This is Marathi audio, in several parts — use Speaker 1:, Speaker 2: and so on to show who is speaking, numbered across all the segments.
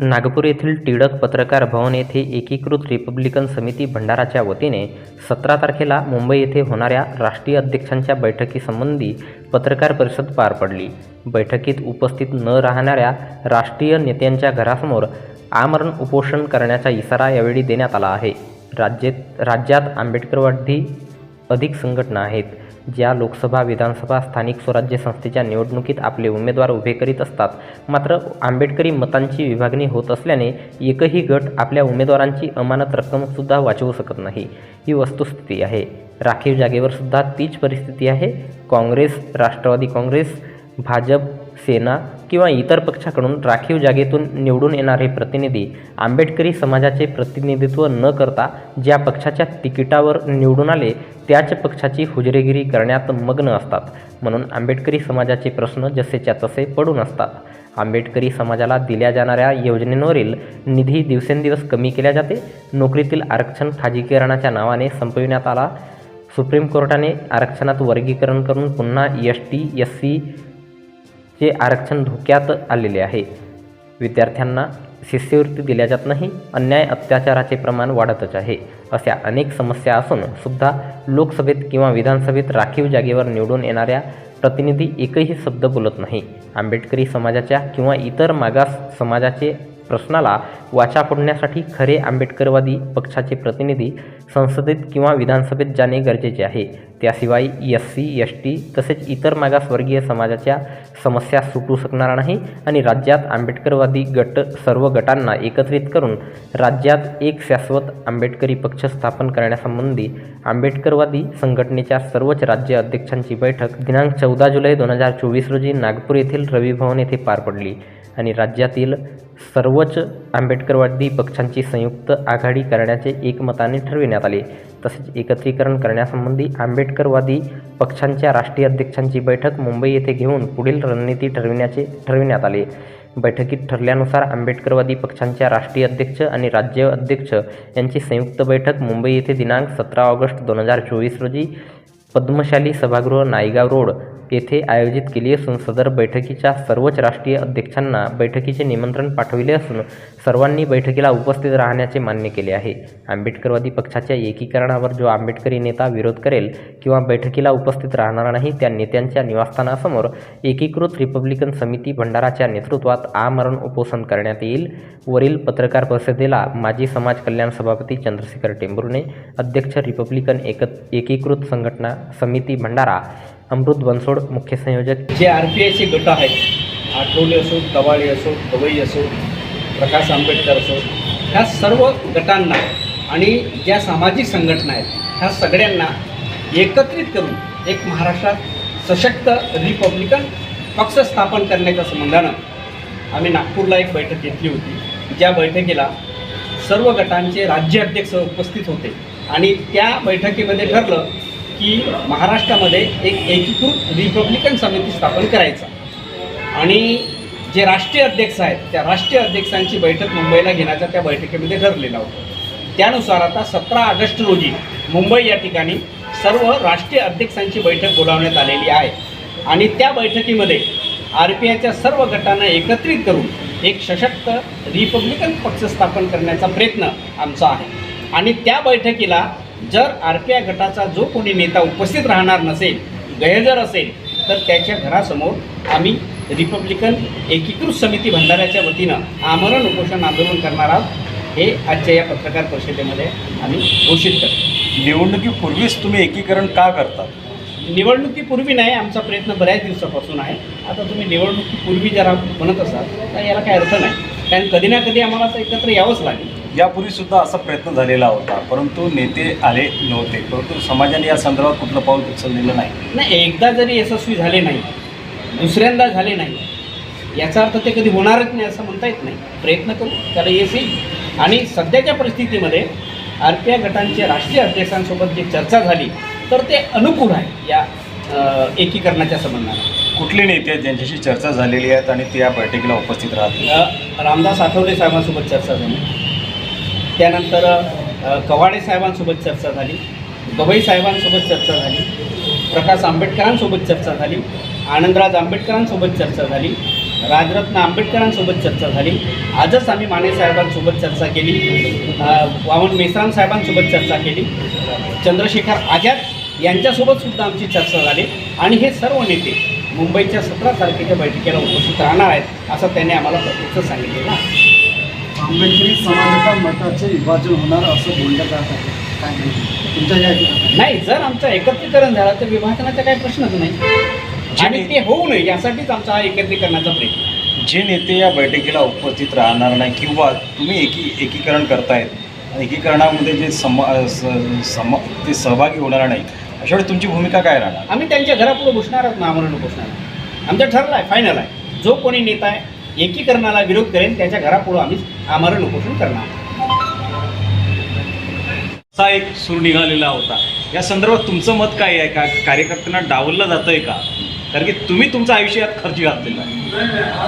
Speaker 1: नागपूर येथील टिळक पत्रकार भवन येथे एकीकृत रिपब्लिकन समिती भंडाराच्या वतीने सतरा तारखेला मुंबई येथे होणाऱ्या राष्ट्रीय अध्यक्षांच्या बैठकीसंबंधी पत्रकार परिषद पार पडली. बैठकीत उपस्थित न राहणाऱ्या राष्ट्रीय नेत्यांच्या घरासमोर आमरण उपोषण करण्याचा इशारा यावेळी देण्यात आला आहे. राज्यात राज्यात आंबेडकरवादी अधिक संघटना आहेत ज्या लोकसभा विधानसभा स्थानिक स्वराज्य संस्थेच्या निवडणुकीत आपले उमेदवार उभे करीत असतात. मात्र आंबेडकरी मतांची विभागणी होत असल्याने एकही गट आपल्या उमेदवारांची अमानत रक्कमसुद्धा वाचवू शकत नाही. ही वस्तुस्थिती आहे. राखीव जागेवर सुद्धा तीच परिस्थिती आहे. काँग्रेस राष्ट्रवादी काँग्रेस भाजप सेना किंवा इतर पक्षाकडून राखीव जागेतून निवडून येणारे प्रतिनिधी आंबेडकरी समाजाचे प्रतिनिधित्व न करता ज्या पक्षाच्या तिकिटावर निवडून आले त्याच पक्षाची हुजरेगिरी करण्यात मग्न असतात. म्हणून आंबेडकरी समाजाचे प्रश्न जसेच्या तसे पडून असतात. आंबेडकरी समाजाला दिल्या जाणाऱ्या योजनेवरील निधी दिवसेंदिवस कमी केल्या जाते. नोकरीतील आरक्षण खाजगीकरणाच्या नावाने संपविण्यात आला. सुप्रीम कोर्टाने आरक्षणात वर्गीकरण करून पुन्हा एस टी एस सी हे आरक्षण धोक्यात आलेले आहे. विद्यार्थ्यांना शिष्यवृत्ती दिल्या जात नाही अन्याय अत्याचाराचे प्रमाण वाढतच आहे अशा अनेक समस्या असून सुद्धा लोकसभेत किंवा विधानसभेत राखीव जागेवर निवडून येणाऱ्या प्रतिनिधी एकही शब्द बोलत नाही. आंबेडकरी समाजाच्या किंवा इतर मागास समाजाचे प्रश्नाला वाचा फोडण्यासाठी खरे आंबेडकरवादी पक्षाचे प्रतिनिधी संसदेत किंवा विधानसभेत जाणे गरजेचे आहे. त्याशिवाय एस सी एस टी तसेच इतर मागासवर्गीय समाजाच्या समस्या सुटू शकणार नाही आणि राज्यात आंबेडकरवादी गट सर्व गटांना एकत्रित करून राज्यात एक शाश्वत आंबेडकरी पक्ष स्थापन करण्यासंबंधी आंबेडकरवादी संघटनेच्या सर्वच राज्य अध्यक्षांची बैठक दिनांक चौदा जुलै दोन हजार चोवीस रोजी नागपूर येथील रवी भवन येथे पार पडली आणि राज्यातील सर्वच आंबेडकरवादी पक्षांची संयुक्त आघाडी करण्याचे एकमताने ठरविण्यात आले. तसेच एकत्रीकरण करण्यासंबंधी आंबेडकरवादी पक्षांच्या राष्ट्रीय अध्यक्षांची बैठक मुंबई येथे घेऊन पुढील रणनीती ठरविण्याचे ठरविण्यात आले. बैठकीत ठरल्यानुसार आंबेडकरवादी पक्षांच्या राष्ट्रीय अध्यक्ष आणि राज्य अध्यक्ष यांची संयुक्त बैठक मुंबई येथे दिनांक सतरा ऑगस्ट दोन हजार चोवीस रोजी पद्मशाली सभागृह नायगाव रोड येथे आयोजित केली असून सदर बैठकीच्या सर्वच राष्ट्रीय अध्यक्षांना बैठकीचे निमंत्रण पाठविले असून सर्वांनी बैठकीला उपस्थित राहण्याचे मान्य केले आहे. आंबेडकरवादी पक्षाच्या एकीकरणावर जो आंबेडकरी नेता विरोध करेल किंवा बैठकीला उपस्थित राहणार नाही त्या नेत्यांच्या निवासस्थानासमोर एकीकृत रिपब्लिकन समिती भंडाराच्या नेतृत्वात आमरण उपोषण करण्यात येईल. वरील पत्रकार परिषदेला माजी समाज कल्याण सभापती चंद्रशेखर टेंभुर्णे अध्यक्ष रिपब्लिकन एकत एकीकृत संघटना समिती भंडारा अमृत बनसोड मुख्य संयोजक।
Speaker 2: जे आर पी आयचे गट आहेत आठवले असो कवाळी असो गवई असो प्रकाश आंबेडकर असो ह्या सर्व गटांना आणि ज्या सामाजिक संघटना आहेत ह्या सगळ्यांना एकत्रित करून एक महाराष्ट्रात सशक्त रिपब्लिकन पक्ष स्थापन करण्याच्या संबंधानं आम्ही नागपूरला एक बैठक घेतली होती. ज्या बैठकीला सर्व गटांचे राज्य अध्यक्ष उपस्थित होते आणि त्या बैठकीमध्ये ठरलं की महाराष्ट्रामध्ये एक एकीकृत रिपब्लिकन समिती स्थापन करायचा. आणि जे राष्ट्रीय अध्यक्ष आहेत त्या राष्ट्रीय अध्यक्षांची बैठक मुंबईला घेण्याचा त्या बैठकीमध्ये ठरलेला होता. त्यानुसार आता सतरा ऑगस्ट रोजी मुंबई या ठिकाणी सर्व राष्ट्रीय अध्यक्षांची बैठक बोलावण्यात आलेली आहे. आणि त्या बैठकीमध्ये आर पी आयच्या सर्व गटांना एकत्रित करून एक सशक्त रिपब्लिकन पक्ष स्थापन करण्याचा प्रयत्न आमचा आहे. आणि त्या बैठकीला जर आर पी आय गटाचा जो कोणी नेता उपस्थित राहणार नसेल गैरहजर असेल तर त्याच्या घरासमोर आम्ही रिपब्लिकन एकीकृत समिती भंडाऱ्याच्या वतीनं आमरण उपोषण आंदोलन करणार आहोत. हे आजच्या या पत्रकार परिषदेमध्ये आम्ही घोषित करतो.
Speaker 3: निवडणुकीपूर्वीच तुम्ही एकीकरण का करता?
Speaker 2: निवडणुकीपूर्वी नाही आमचा प्रयत्न बऱ्याच दिवसापासून आहे. आता तुम्ही निवडणुकीपूर्वी जरा म्हणत असाल तर याला काही अर्थ नाही. कारण कधी ना कधी आम्हाला तर एकत्र यावंच लागेल.
Speaker 3: यापूर्वी सुद्धा असा प्रयत्न झालेला होता परंतु नेते आले नव्हते परंतु समाजाने या संदर्भात कुठलं पाऊल उचललेलं नाही.
Speaker 2: नाही एकदा जरी यशस्वी झाले नाही दुसऱ्यांदा झाले नाही याचा अर्थ ते कधी होणारच नाही असं म्हणता येत नाही. प्रयत्न करू त्याला यश येईल. आणि सध्याच्या परिस्थितीमध्ये आर पी आय गटांच्या राष्ट्रीय अध्यक्षांसोबत जी चर्चा झाली तर ते अनुकूल आहे या एकीकरणाच्या संबंधाने
Speaker 3: कुठले नेते आहेत ज्यांच्याशी चर्चा झालेली आहेत आणि ते या बैठकीला उपस्थित राहतील?
Speaker 2: रामदास आठवले साहेबांसोबत चर्चा झाली. त्यानंतर कवाडे साहेबांसोबत चर्चा झाली गवई साहेबांसोबत चर्चा झाली प्रकाश आंबेडकरांसोबत चर्चा झाली आनंदराज आंबेडकरांसोबत चर्चा झाली
Speaker 4: राजरत्न आंबेडकरांसोबत चर्चा झाली आजच आम्ही माने साहेबांसोबत चर्चा केली वामन मेसराम साहेबांसोबत चर्चा केली चंद्रशेखर आझाद यांच्यासोबत सुद्धा आमची चर्चा झाली आणि हे सर्व नेते मुंबईच्या सतरा तारखेच्या बैठकीला उपस्थित राहणार आहेत असं त्यांनी आम्हाला प्रत्यक्ष सांगितलेलं आहे
Speaker 5: आंबेडकरी समाजाच्या मताचे विभाजन होणार असं बोललं जात आहे काय नाही तुमच्या या
Speaker 4: नाही जर आमचं एकत्रीकरण झालं तर विभाजनाचा काही प्रश्नच नाही. आणि ते होऊ नये यासाठीच आमचा हा एकत्रीकरणाचा प्रयत्न.
Speaker 3: जे नेते या बैठकीला उपस्थित राहणार नाही किंवा तुम्ही एकी एकीकरण करतायत आणि एकीकरणामध्ये जे सम स- सम ते सहभागी होणार नाही अशा वेळी तुमची भूमिका काय राहणार?
Speaker 4: आम्ही त्यांच्या घरापुढे बसणार आहोत ना आमरण उपोषणाला आमचं ठरलं आहे फायनल आहे. जो कोणी नेता आहे एकीकरणाला विरोध करेल त्याच्या घरापुढं आम्ही आमरण उपोषण करणार.
Speaker 3: असा एक सूर निघालेला होता. या संदर्भात तुमचं मत काय आहे? का कार्यकर्त्यांना डावललं जातं आहे का? कारण की तुम्ही तुमचं आयुष्य यात खर्च घातलेला आहे.
Speaker 6: हा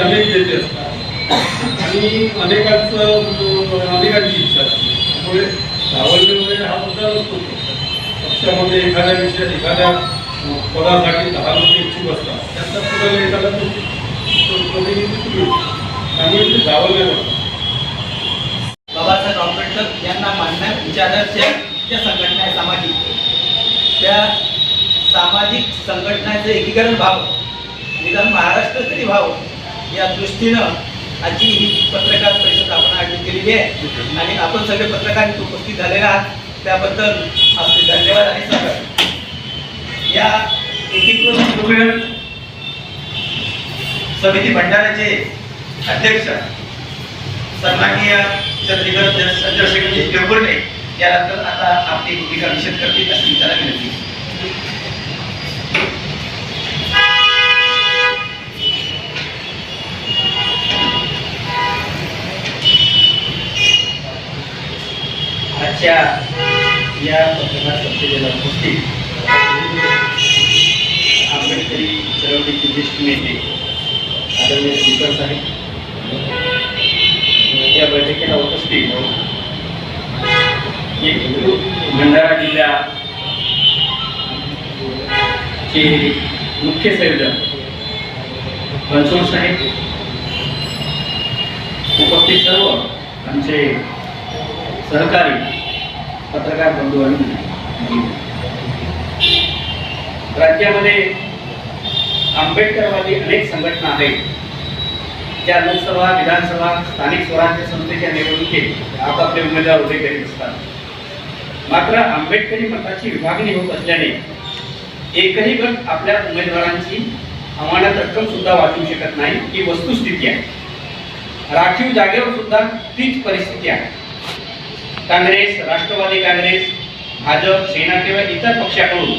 Speaker 6: अनेक नेते असतात आणि अनेकांचं अनेकांची इच्छा असते. त्यामुळे वगैरे हा मुद्दा नसतो. पक्षामध्ये एखाद्या विषय एखाद्या पदासाठी दहा लोक इच्छुक असतात. त्यांचा पुढे एखादा प्रतिनिधित्व त्यामुळे ते
Speaker 2: बाबासाहेब आंबेडकर यांना विचाराच्या ज्या संघटना आहे सामाजिक. त्या सामाजिक संघटनाचं एकीकरण व्हावं. निदान महाराष्ट्र तरी व्हावं. या दृष्टीनं आजची ही पत्रकार परिषद आपण आयोजित केलेली आहे. आणि आपण सगळे पत्रकार उपस्थित झालेले आहात. त्याबद्दल आपले धन्यवाद आणि सहकार्य या एकीकृत धोरण समिती भंडाऱ्याचे अध्यक्ष सन्माननीय चंद्रशेखर चंद्रशेखरजी देवगुर्डे यानंतर आता आपली भूमिका निषेध करतील अशी त्याला विनंती. आजच्या या पत्रकार परिषदेला उपस्थित आंबेडकरी चळवळीचे ज्येष्ठ नेते आदरणीय स्पीकर साहेब या बैठकीला उपस्थित एक भंडारा जिल्हा चे मुख्य संयोजक बनसोड साहेब उपस्थित सर्व आमचे सहकारी पत्रकार बंधू आणि राज्यामध्ये आंबेडकरवादी अनेक संघटना आहेत. ज्या लोकसभा विधानसभा स्थानिक स्वराज्य संस्थेच्या निवडणुकीत आपापले उमेदवार उभे करीत असतात. मात्र आंबेडकरी मताची विभागणी होत असल्याने एकही गट आपल्या उमेदवारांची अमानत रक्कम सुद्धा वाचू शकत नाही ही वस्तुस्थिती आहे. राखीव जागेवर सुद्धा तीच परिस्थिती आहे. काँग्रेस राष्ट्रवादी काँग्रेस भाजप सेना किंवा इतर पक्षाकडून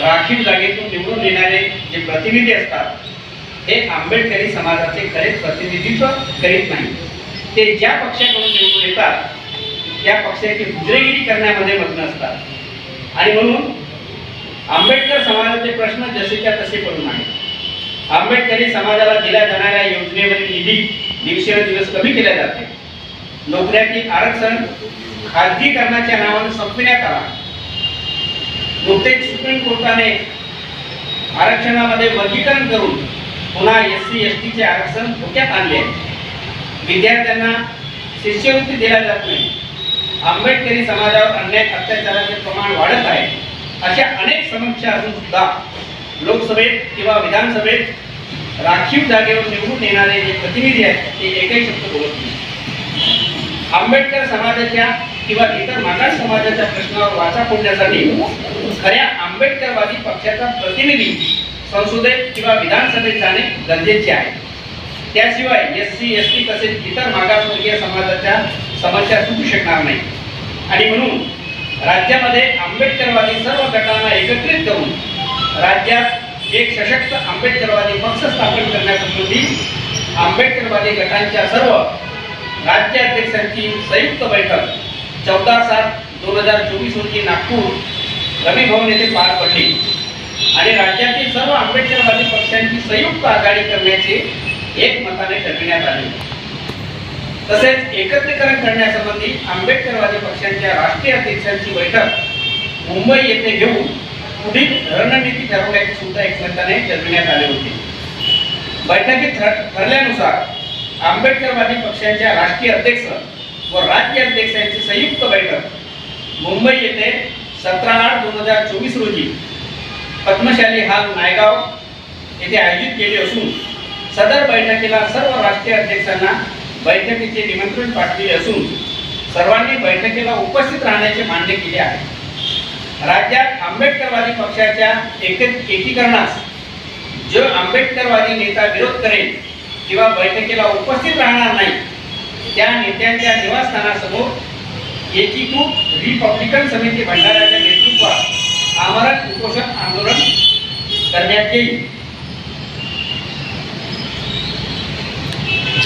Speaker 2: राखीव जागेतून निवडून येणारे जे प्रतिनिधी असतात हे आंबेडकरी समाजाचे खरे प्रतिनिधित्व करीत नाही. ते ज्या पक्षाकडून निवडून येतात त्या पक्षाची हुजरेगिरी करण्यामध्ये मग्न असतात. आणि म्हणून आंबेडकर समाजाचे प्रश्न जसेच्या तसे पडून आहेत. आंबेडकरी समाजाला दिल्या जाणाऱ्या योजनेवरील निधी दिवसेंदिवस कमी केल्या जाते. नोकऱ्यातील आरक्षण खाजगीकरणाच्या नावाने संपविण्यात आला नुकतेच सुप्रीम कोर्टाने आरक्षणामध्ये वर्गीकरण करून पुन्हा एस सी एस टीचे आरक्षण धोक्यात आणले आहे. विद्यार्थ्यांना शिष्यवृत्ती दिल्या जात नाही. आंबेडकरी समाजावर अन्याय अत्याचाराचे प्रमाण वाढत आहे. अशा अनेक समस्या असून सुद्धा लोकसभेत किंवा विधानसभेत राखीव जागेवर निवडून येणारे जे प्रतिनिधी आहेत ते एकही शब्द बोलत नाही. आंबेडकर समाजाच्या किंवा इतर मागास समाजाच्या प्रश्नावर वाचा फोडण्यासाठी खऱ्या आंबेडकरवादी पक्षाचा प्रतिनिधी संसदेत किंवा विधानसभेत जाणे गरजेचे आहे. त्याशिवाय एस सी एस टी तसेच इतर मागासवर्गीय समाजाच्या समस्या सुटू शकणार नाही. आणि म्हणून राज्यामध्ये आंबेडकरवादी सर्व गटांना एकत्रित करून राज्यात एक सशक्त आंबेडकरवादी पक्ष स्थापन करण्यासंबंधी आंबेडकरवादी गटांच्या सर्व राज्य अध्यक्षांची संयुक्त बैठक चौदा सात दोन हजार चोवीस रोजी नागपूर रवी भवन येथे पार पडली. आणि राज्यातील सर्व आंबेडकरवादी पक्षांची संयुक्त आघाडी करण्याचे एकमताने ठरविण्यात आले. तसेच एकत्रीकरण करण्यासंबंधी आंबेडकरवादी पक्षांच्या राष्ट्रीय अध्यक्षांची बैठक मुंबई येथे घेऊन पुढील रणनीती ठरवण्याची सुद्धा एकमताने ठरविण्यात आले होते. बैठकीत ठरल्यानुसार आंबेडकरवादी पक्षांच्या राष्ट्रीय अध्यक्ष व राज्य अध्यक्षांची संयुक्त बैठक मुंबई येथे सतरा आठ दोन हजार चोवीस रोजी पद्मशाली हाल नायगाव येथे आयोजित केली असून सदर बैठकीला सर्व राष्ट्रीय अध्यक्षांना बैठकीचे निमंत्रण पाठविले असून सर्वांनी बैठकीला उपस्थित राहण्याचे मान्य केले आहे. राज्यात आंबेडकरवादी पक्षाच्या एक एकीकरणास जो आंबेडकरवादी नेता विरोध करेल किंवा बैठकीला उपस्थित राहणार नाही त्या नेत्यांच्या निवासस्थानासमोर एकीकृत रिपब्लिकन समिती भंडाऱ्याच्या नेतृत्वात आमरण उपोषण आंदोलन करण्यात येईल.